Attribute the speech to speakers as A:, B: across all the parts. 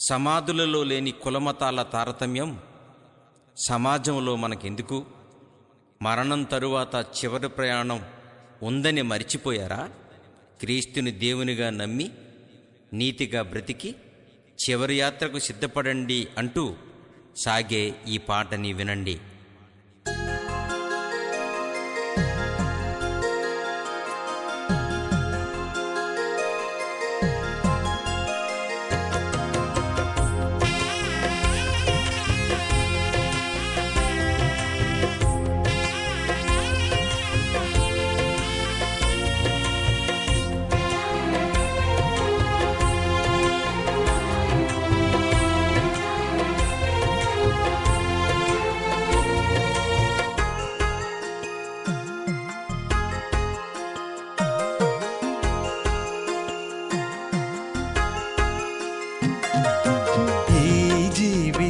A: సమాధులలో లేని కులమతాల తారతమ్యం సమాజంలో మనకెందుకు? మరణం తరువాత చివరి ప్రయాణం ఉందని మర్చిపోయారా? క్రీస్తుని దేవునిగా నమ్మి నీతిగా బ్రతికి చివరి యాత్రకు సిద్ధపడండి అంటూ సాగే ఈ పాటని వినండి.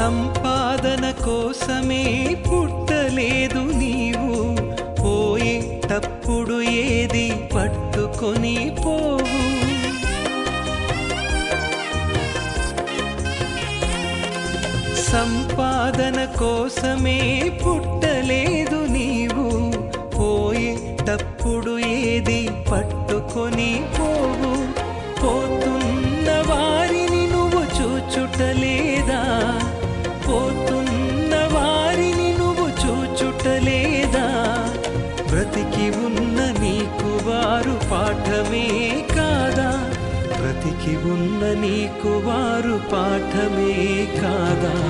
B: సంపాదన కోసమే పుట్టలేదు నీవు. పోయి తప్పుడు ఏది పట్టుకొని పోవు. సంపాదన కోసమే పుట్టలేదు నీవు. పోయి తప్పుడు ఏది పట్టుకొని పోవు. పోతు నీకు వారు పాఠమే కాదా?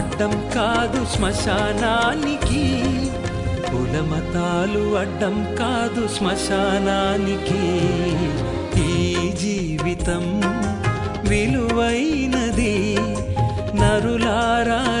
B: అడ్డం కాదు శ్మశానానికి. కులమతాలు అడ్డం కాదు శ్మశానానికి. ఈ జీవితం విలువైనది. నరులారా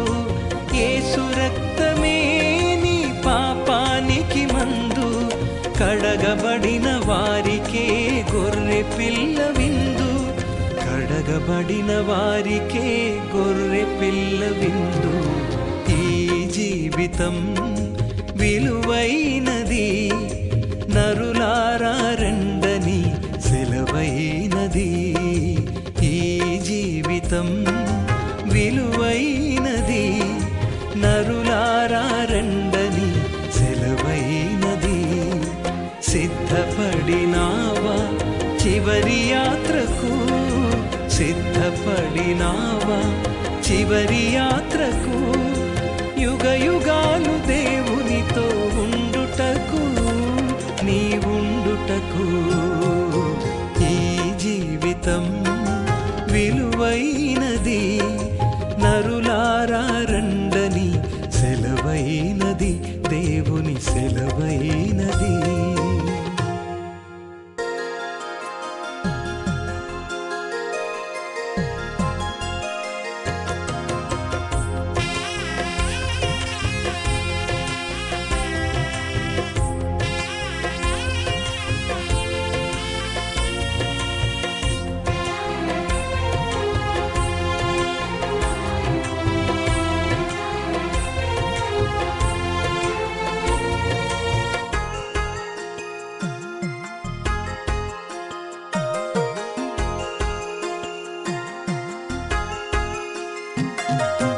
B: ఏసు నీ పాపానికి మందు. కడగబడిన వారికే గొర్రె పిల్ల విందు. కడగబడిన వారికే గొర్రె పిల్ల విందు. ఈ జీవితం విలువైనది నరులారా రండని సెలవైనది. ఈ జీవితం సిద్ధపడినావా చివరి